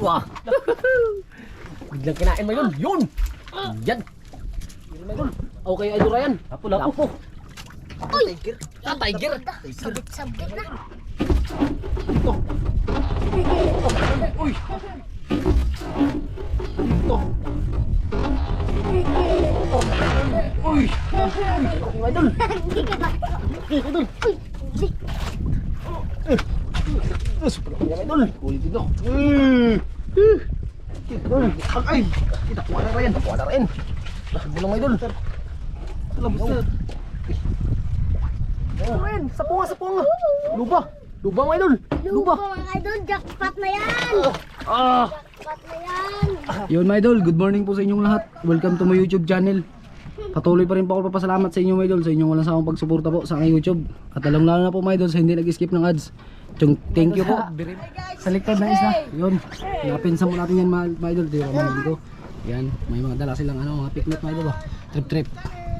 Wah. Biglang kinain mo yun. Yun. Yan. Okay, Idol Ryan. Lapo, lapo. Uy! Ah, tiger. Sabit-sabit na. Ito. Uy. Ito. Uy. Okay, Idol. Idol. Uy! Super ako yan, Idol. Ulit ito. Idol. Ay. Kita ko na rin. Tapuan na rin. Bulong, Idol. Labos na. Ren, sapunga, sapunga. Luba. Luba, mga idol. Lupa mga idol, jackpot na yan! Ah. Jackpot na yan! Yun my idol, good morning po sa inyong lahat. Welcome to my YouTube channel. Patuloy pa rin po ako papasalamat sa inyo my idol, sa inyong walang sawang pagsuporta po sa aking YouTube. At alam lalo na po my idol sa hindi nag-skip ng ads. Chung, thank you po. Sa likod ng isla. Yun. Napinsan mo natin yan mga, mga idol. Di ba mga dito. Yan. May mga dala silang ano, mga picnic mga idol. oh. Trip trip.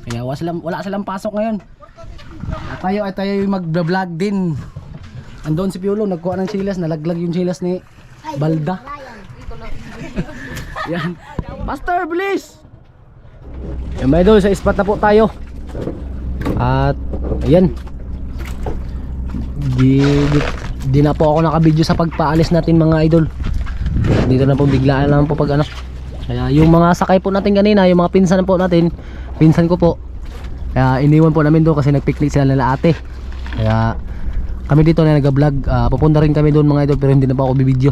Kaya wala silang, wala silang pasok ngayon. At tayo ay tayo yung mag-vlog din. Andon si Piolo, nagkuha ng chilas, nalaglag yung chilas ni Balda. Yan. Pastor, bilis! Yan mga idol, sa spot na po tayo. At, ayan. Di, di, na po ako nakabidyo sa pagpaalis natin mga idol. Dito na po biglaan lang po pag ano. Kaya yung mga sakay po natin kanina, yung mga pinsan po natin, pinsan ko po. Kaya iniwan po namin doon kasi nagpiknik sila nila ate. Kaya kami dito na nag-vlog. Ah, pupunta rin kami doon mga idol pero hindi na pa ako bibidyo.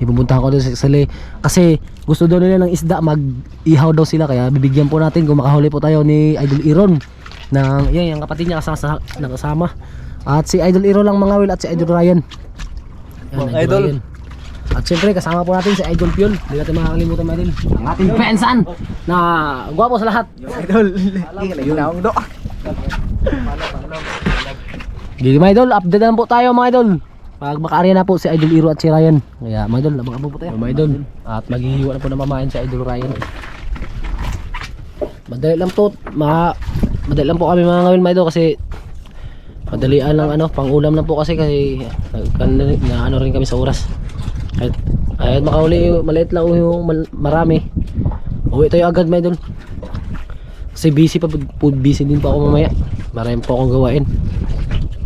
Ipupuntahan ko doon sa Sali kasi gusto daw nila ng isda mag-ihaw daw sila kaya bibigyan po natin kung makahuli po tayo ni Idol Iron ng yan yung kapatid niya kasama, nakasama. At si Idol Iron lang mga will at si Idol Ryan. Yan, Mga idol. Ryan. At syempre kasama po natin si Idol Pion. Hindi natin makakalimutan idol. Ang ating pensan na gwapo sa lahat. Idol. Yun na do. Gigi mga idol, update na po tayo mga idol. Pag makaari na po si Idol Iro at si Ryan. Kaya mga idol, abang-abang po tayo. Mga idol. At maghihiwa na po na mamayan si Idol Ryan. Madali lang po, ma madali lang po kami mga ngawin mga idol kasi madalian lang ano, pang ulam lang po kasi kasi na ano rin kami sa oras. Kahit, kahit makauli, maliit lang yung marami. Uwi tayo agad mga idol. Kasi busy pa po- busy din po ako mamaya. Marami po akong gawain.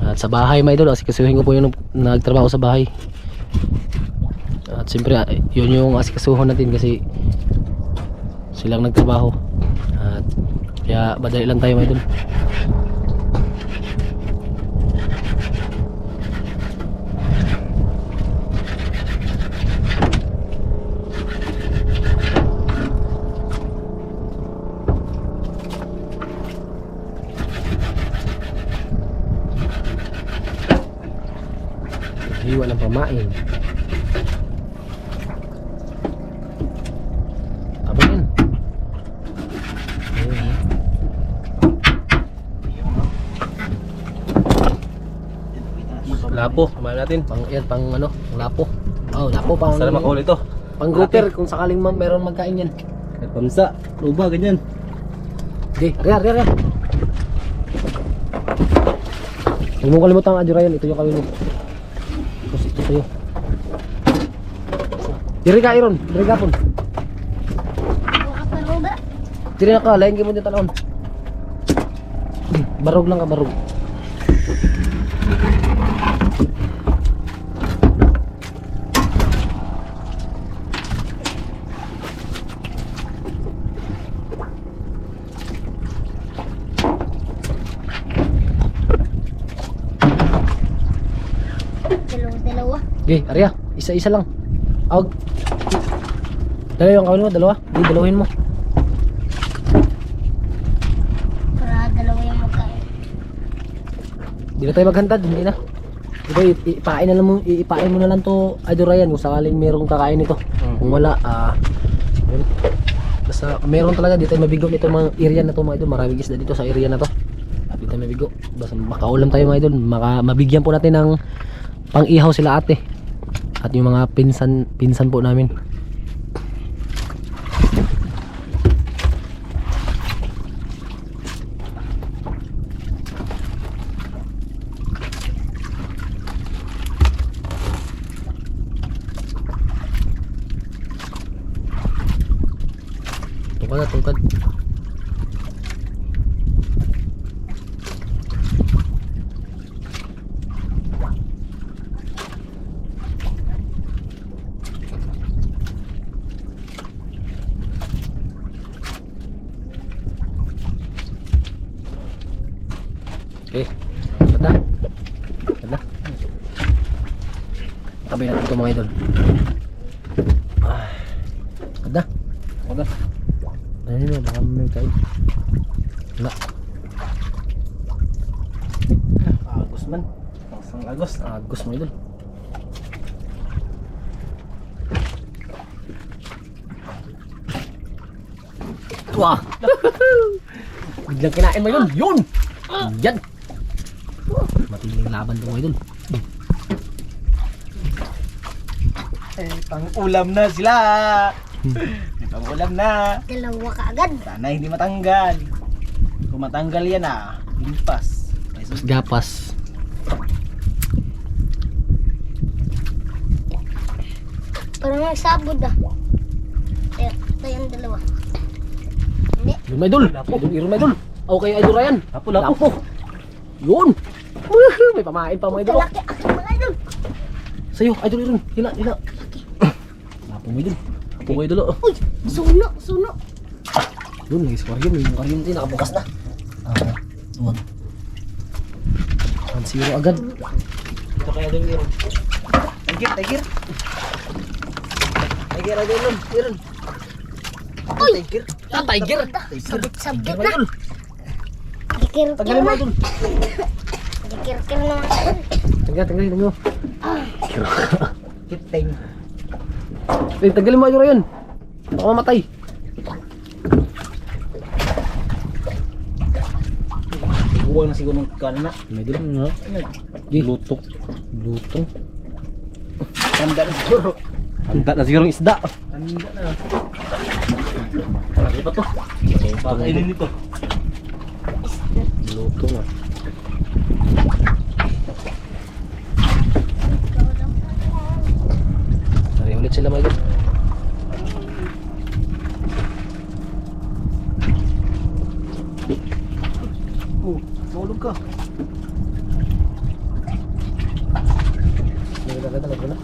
At sa bahay mga idol, asikasuhin ko po yung nag- nagtrabaho sa bahay. At siyempre, ah, yun yung asikasuhan natin kasi silang nagtrabaho. At kaya madali lang tayo mga idol. Hiwa ng pamain. Abang yan. Ayun, eh. Lapo, kumain natin. Pang yan, pang ano, pang lapo. Oh, lapo pang Sana makahuli to. pang grouper kung sakaling ma- meron magkain yan. Pamsa. Luba, ganyan. Okay, riya, riya, riya. Huwag mong kalimutan ang adyo Ryan, ito yung kawin mo. Sa'yo. Diri ka, Iron. Diri ka luba. Diri ka, lain ka mo din talon. Barog lang ka, barog. Okay, Arya, isa-isa lang. Awag. Dalawa yung kawin mo, dalawa. Hindi, dalawahin mo. Para dalawa yung magkain. Hindi na tayo maghantad, hindi na. Ito, i- ipain na lang mo, ipain mo na lang to Idol Ryan kung sakaling merong kakain nito. Kung wala, ah, yun. Basta meron talaga dito mabigo nito mga area na to mga idol. Maraming isda dito sa area na to. Lapit na mabigo. Basta makaulam tayo mga idol. Maka, mabigyan po natin ng pang-ihaw sila ate. At yung mga pinsan pinsan po namin. Baga tungkad. Okay. Bata. Bata. Tabi natin ito mga idol. Ah. Bata. Ano yun? Baka may kain. Wala. Agos man. Ang agos. Agos mo idol. Wah! Biglang kinain mo yun! Yun! Yan! Matinding laban to mo idol. Eh, pang ulam na sila. May pang ulam na. Dalawa ka agad. Sana hindi matanggal. Kung matanggal yan ah, limpas. May sus- Gapas. Parang nagsabod ah. Kaya, ito yung dalawa. Hindi. Yun may idol, may idol. Okay, idol Ryan. Lapo, lapo. Lapo. Yun! May pamain pa mga idol. Kalaki aking mga idol. Sa'yo, idol, idol. Hila, hila. Lapo mo idol. Idol. oh. Uy, suno, suno. Yun, may aquarium. Yung aquarium din, nakabukas na. Ah, doon. 1-0 agad. Ito kaya doon yun. Tiger, tiger. Tiger, tiger doon. Tiger. Uy! Tiger. Ah, tiger! Sabit-sabit Tiger, na. idol. Dikir-kir Tagalin mo na. idol. Dikir-kir na mga idol. Tagal, tagalin mo. Eh, tagalin mo idol Ryan. Baka mamatay. Huwag na siguro ng kanan na. May idol. Nga. Lutok. Lutok. Tanda na siguro. Handa na siguro yung isda. Tanda na. Ano pa to? Baka inin nito. Luto nga. Sari ulit sila idol. Oh, mahulog ka. Nagaganda na na.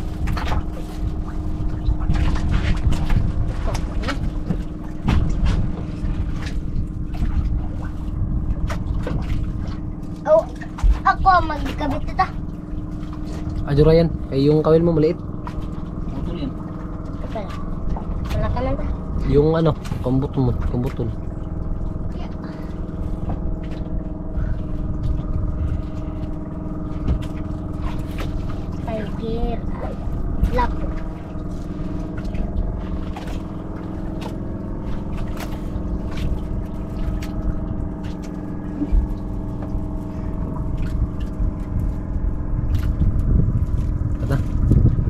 Oh, ako magkabit ito. Adyo Ryan, ay yung kawil mo maliit. Putol yan. Wala. Wala ka man ba? Yung ano, kumbutol mo, kumbutol. Tiger. Lapo.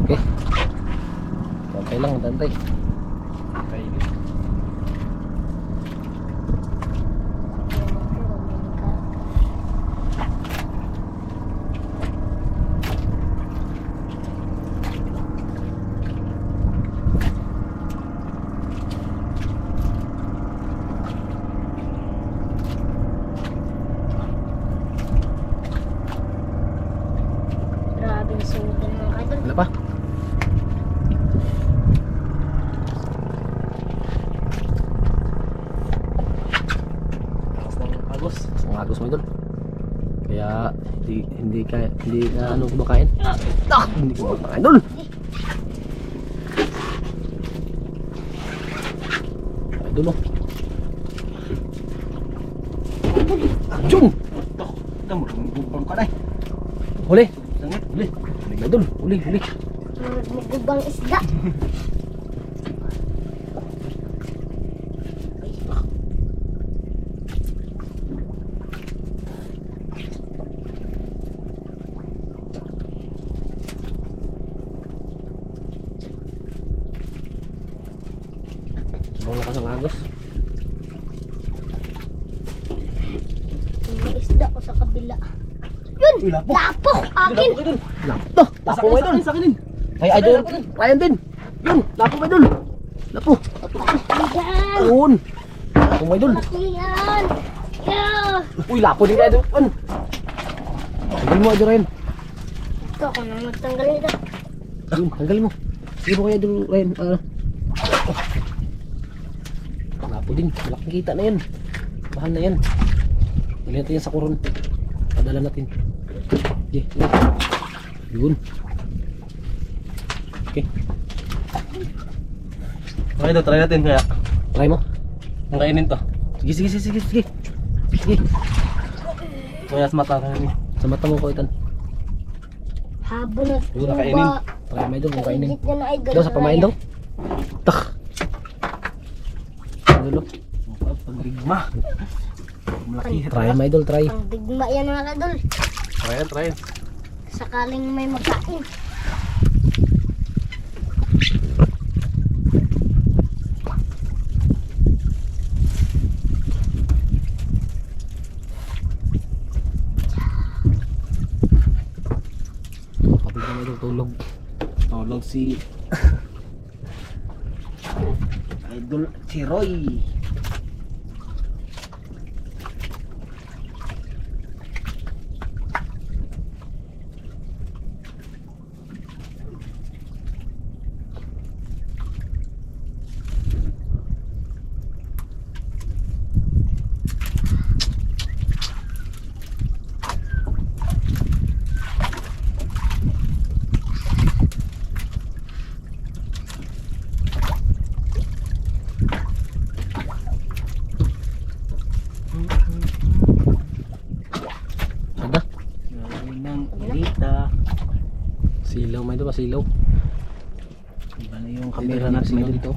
Okay. Okay lang, tantay. Grabe yung sugan mga idol. Wala pa? Lakas ng agos. Ang agos mo idol. Kaya hindi hindi ka hindi na ano kumakain. Ah, hindi ko. Idol mo. Jum! Ito. Ito mo. Bubang ka na eh. Huli. Sangit. Huli. Idol, huli, huli. Magubang isda. Bawal lakas ang agos. May isda ko sa kabila. Yun! Uy, lapo. Lapo! Akin! Lapo, idol. Lapo, lapo mo idol. Sa akin. Ay, idol. Ryan din. Yun, lapo mo idol. Lapo. Ayan! Yun. Lapo mga idol. Yan. Yeah. Uy, lapo din kaya doon. Tanggal mo, Idol Ryan. Ito ako na magtanggal nito. Yun, tanggal mo. Sige mo kaya Idol Ryan. Ano? Lapo din. Malaking kita na yan. Bahan na yan. Dali natin yan sa kuron. Padala natin. Okay. Yun. Okay. Okay, ito, try natin kaya. Try mo. Ang kainin to. Sige, sige, sige, sige. Sige. Sige. Kaya sa mata kainin. Sa mata mo ko itan. Habo na. Yun, nakainin. Try mo idol kung kainin. Daw sa pamain daw. Tak. Idol. Pagrigma. Malaki. Try mo idol, try. Ang digma yan mga idol. Try try. Sakaling may magkain. Tulog. Tulog si... Idol si Roy. Silaw mo idol, pasilaw. Iba na yung kamera natin natin dito.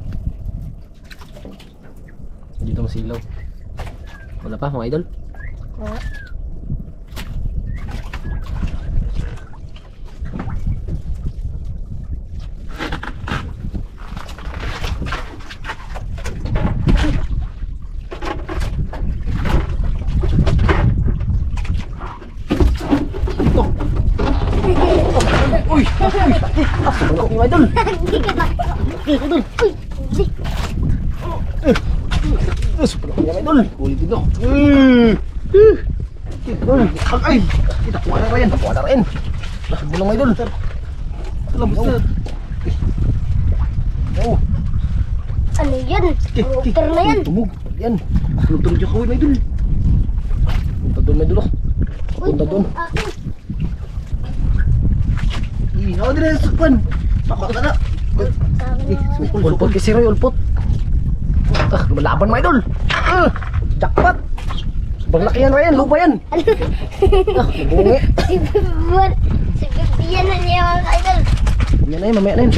Dito masilaw. Wala pa mga idol? Mga idol. Uy, hindi. Sobrang mga idol. Ulit dito. Ay! Kita kuha na ba yan? Wala rin. Mga idol. Sir. Oh, Ano yan? Router na yan. tumog. Yan. Tulog dyan kawin, idol. Punta doon idol. Uy, Punta doon. akin. Ihaw din na sa. Pakot na na. Ulpot kay si Roy, ulpot. Ah, lumalaban mga idol. Ah, jackpot. Sobrang laki yan, Ryan. Lupa yan. Ah, nabungi. Si Bibian. Si Bibian na niya mga idol. Yan na yun, mamaya na yun.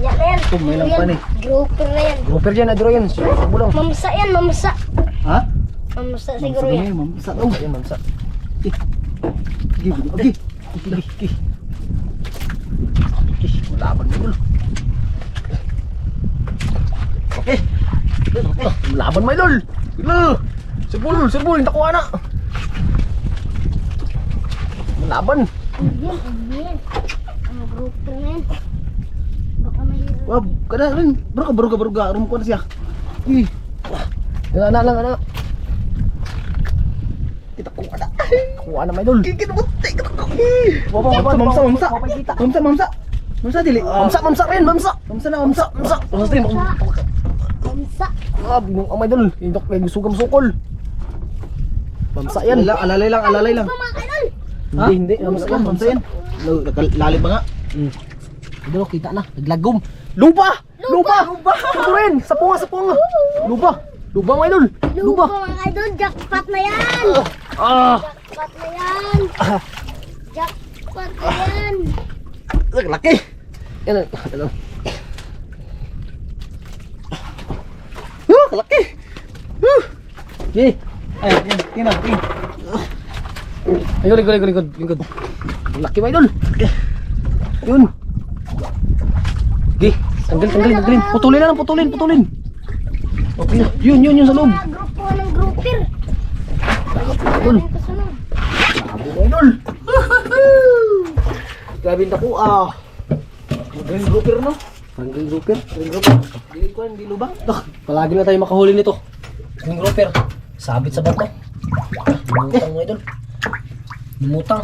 Na yan. Ito, may lang pa ni. Grouper na yan. Grouper dyan, Adro yan. Bulong. Mamsa yan, mamsa. Ha? Mamsa siguro yan. Mamsa Oh, yan, mamsa. Sige, okay. Sige, sige. Lumalaban mga idol. Okay. Ah, Lumalaban mga idol. Sila. Sirbul, sirbul. Hindi ko na. Lumalaban. Yan, yan. Ang grouper na yan. Baka may... Wah, kada rin. Bro bro bro ka. Rum ko na siya. Ih, Yan, anak lang, anak. kita kuha na. Kuha na mga idol. Kikit mo, na. Wapa, wapa, Mamsa, mamsa. Mamsa, mamsa. Mamsa, dili. Mamsa, mamsa rin, mamsa. Mamsa na, mamsa. Mamsa. Mamsa rin. Mamsa. Ah, ang mga idol. Indok may sugam sukol. Mamsa yan. Alalay, alalay lang, alalay lang. Idol. Hindi, hindi. Mamsa yan, mamsa yan. Lalim ba nga? Hmm. Idol, kita na. Naglagom. Lupa! Lupa! Lupa! Ito rin! Sa punga, sa punga! Lupa! Lupa mga idol! Lupa Lupa! mga idol. Jackpot na yan. Ah! Jackpot na yan. Jackpot na yan. Laki! Yan, ano? Ah, laki! Ah! Okay. Ay, yan, tingnan, tingnan. Lingkod, lingkod, lingkod, lingkod, lingkod. Laki mga idol. Yun. Okay. Tanggal, tanggal, tanggalin. Putulin na lang, putulin, putulin. Okay. Yun, yun, yun sa loob. Grupo ng grouper. Ang kasunod. Labo mga idol. Grabe na po ah. Magaling grouper no? Green grouper. Green grouper. Hindi ko, hindi lubak. Ito, palagi na tayo makahuli nito. Green grouper. Sabit sa bato. Lumutang mga idol. Lumutang.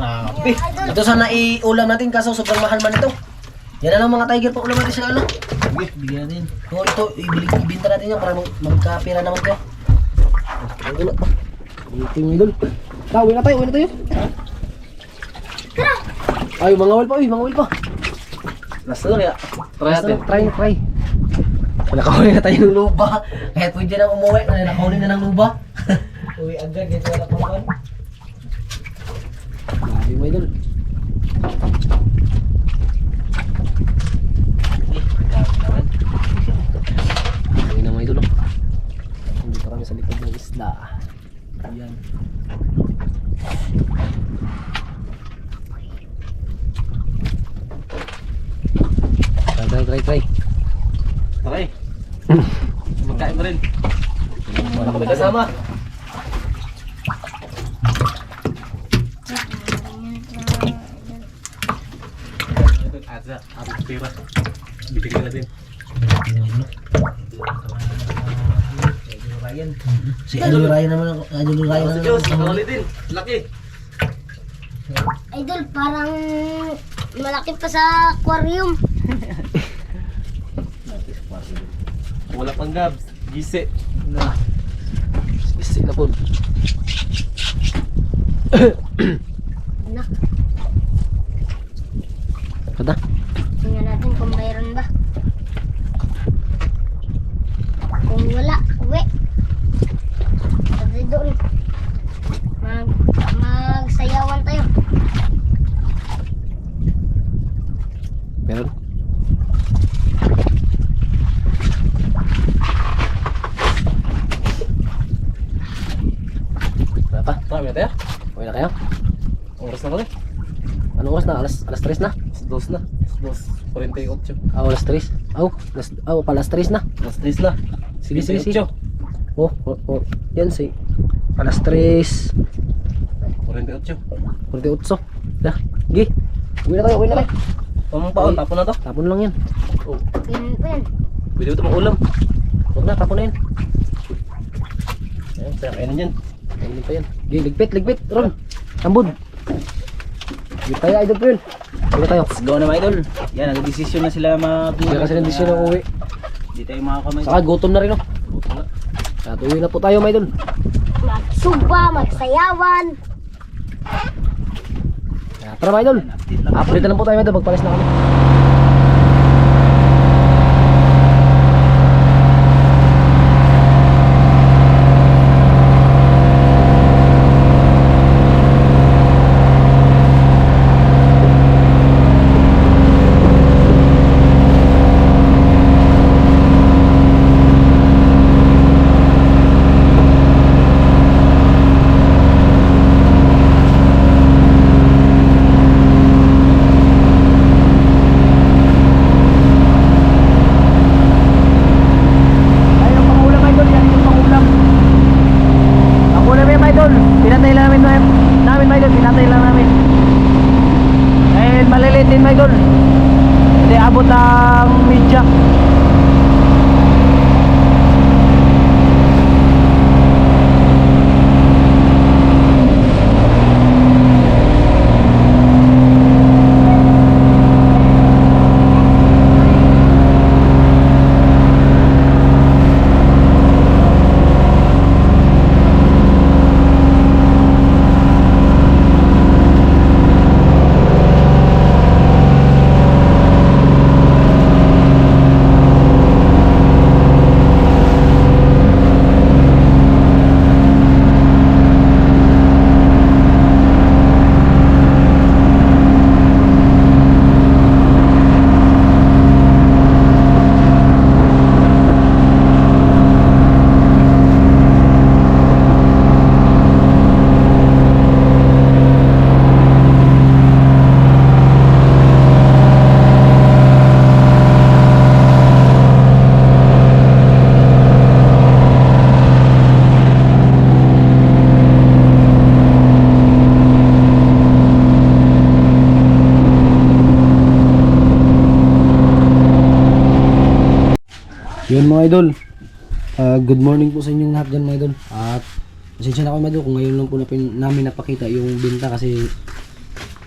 Grabe. Ito sana i-ulam natin kaso sobrang mahal man ito. Yan na lang mga tiger pa ulam natin sila ano. Bigyan natin. Oo, ito, ibili, ibinta natin yan para mag magkapira naman kayo. Ang gulo pa. Yung idol. Ta, uwi na tayo, uwi na tayo. Ay, mga wal pa, uy, mga wal pa. Last na kaya. Try natin. Try, try. Nakahuli na tayo ng luba. Kaya pwede na umuwi. Nakahuli na ng luba. Uwi agad, ito wala pang kan. Grabe mo idol. naman. Uwi na mga idol. oh. Nandito kami sa likod ng isla. Ayan. Try, try, try, try. Okay. Magkain mo rin. Wala kami kasama. Asa, ako pira. Bibigyan natin. Ryan. Si Idol Ryan naman ako. Idol Ryan Sa naman Diyos, ako. nakahuli din. Laki. Idol, parang malaki pa sa aquarium. Wala pang gabs. Gise. Na. Isi na po. Anak, Kada? tingnan natin kung mayroon ba. Kung wala, uwi. Kasi doon, mag, magsayawan tayo. Meron? Wala pa? Marami na tayo. Okay na kayo? Oras na pala. Anong oras na? Alas, alas 3 na? Alas dos na. Alas dos. 48. Ah, alas 3? Oh, alas, oh, pa alas 3 na. Alas tres na. Sige, sige, sige. 48. Oh, oh, oh. Yan, si. Alas 3. 48. 48. Da. Gi. Uwi na tayo, uwi na tayo. Pamang paon, tapon na to. Tapon lang yan. Oh, pwede ito ulam. Huwag na, tapon na yan. Ayan, kaya kainin yan. Kainin pa yan. Gi, ligpit, ligpit. Ron. Tambod. Gi tayo, idol yun. Uwi na tayo. Let's go na mga idol. Yan, nag-desisyon na sila mag Hindi kasi ng desisyon ng uwi. Hindi tayo makakamay. Saka gutom na rin, oh. At uwi na po tayo, mga idol. Magsumba, magsayawan. Kaya, Tara, mga idol. Update na lang po tayo, mga idol. Magpalis na kami. din my god hindi abot ang media. Yun mga idol. Ah, good morning po sa inyong lahat dyan mga idol. At pasensya na kayo mga kung ngayon lang po napin, namin napakita yung binta kasi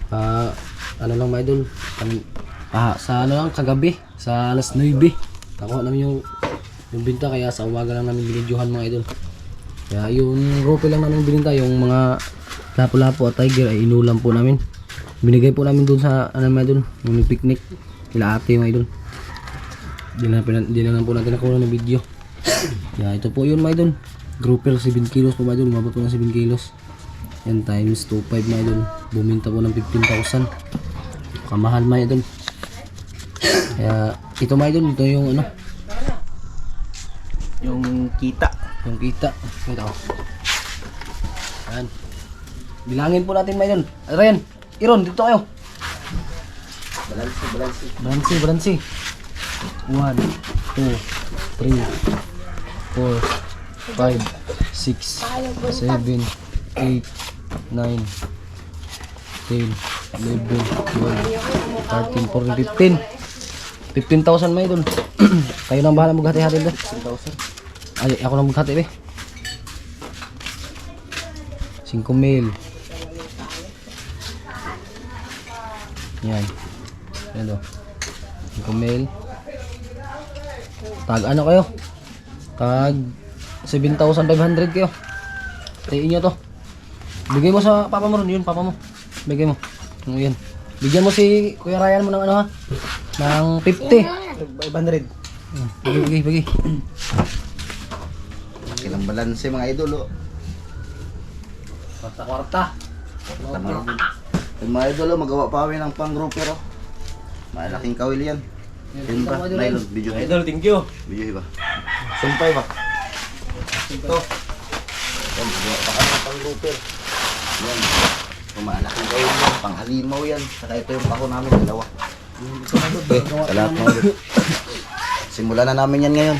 ah, ano lang mga idol. kan- ah, sa ano lang kagabi sa alas 9. Nakuha namin yung yung binta kaya sa umaga lang namin binidyohan mga idol. Kaya yung rope lang namin bininta yung mga lapo-lapo at tiger ay inulam po namin. Binigay po namin dun sa ano mga idol, yung picnic. Kila ate mga idol. Di na, di na lang po natin nakuha ng video. Kaya ito po yun mga idol. Grouper 7 kilos po mga idol. Umabot po ng 7 kilos. Yan times 2.5 mga idol. Buminta po ng 15,000. Kamahal mga idol. Kaya ito mga idol. Ito yung ano. Yung kita. Yung kita. Ito. Ayan. Bilangin po natin mga idol. Ryan. Iron. Dito kayo. Balansi, balansi. Balansi, balansi. 1, 2, 3, 4, 5, 6, 7, 8, 9, 10, 11, 12, 13, 14, 15. 15,000 may idol. Kayo nang bahala maghati-hati doon. 10,000. Ay, ako nang maghati be. 5 mil. Yan. Yan o. 5 mil. Tag ano kayo? Tag 7,500 kayo. Tain nyo to. Bigay mo sa papa mo ron. Yun, papa mo. Bigay mo. Yan. Bigyan mo si Kuya Ryan mo ng ano ha? Ng 50. 500. Hmm, Bigay, bigay, bigay. Ilang balanse mga idol oh. Kwarta-kwarta. Tama. Yung mga idol oh, magawa pa kami ng pang grouper oh. Malaking kawil yan. Yun ba? Nylon, video hiba. thank you. Video hiba. Sumpay ba? Ito. Yan, kami ng pang grouper. Yan. Yung malaking kawil yan, pang halimaw yan. Saka ito yung pako namin, dalawa. Sa lahat mga idol. Simulan na namin yan ngayon.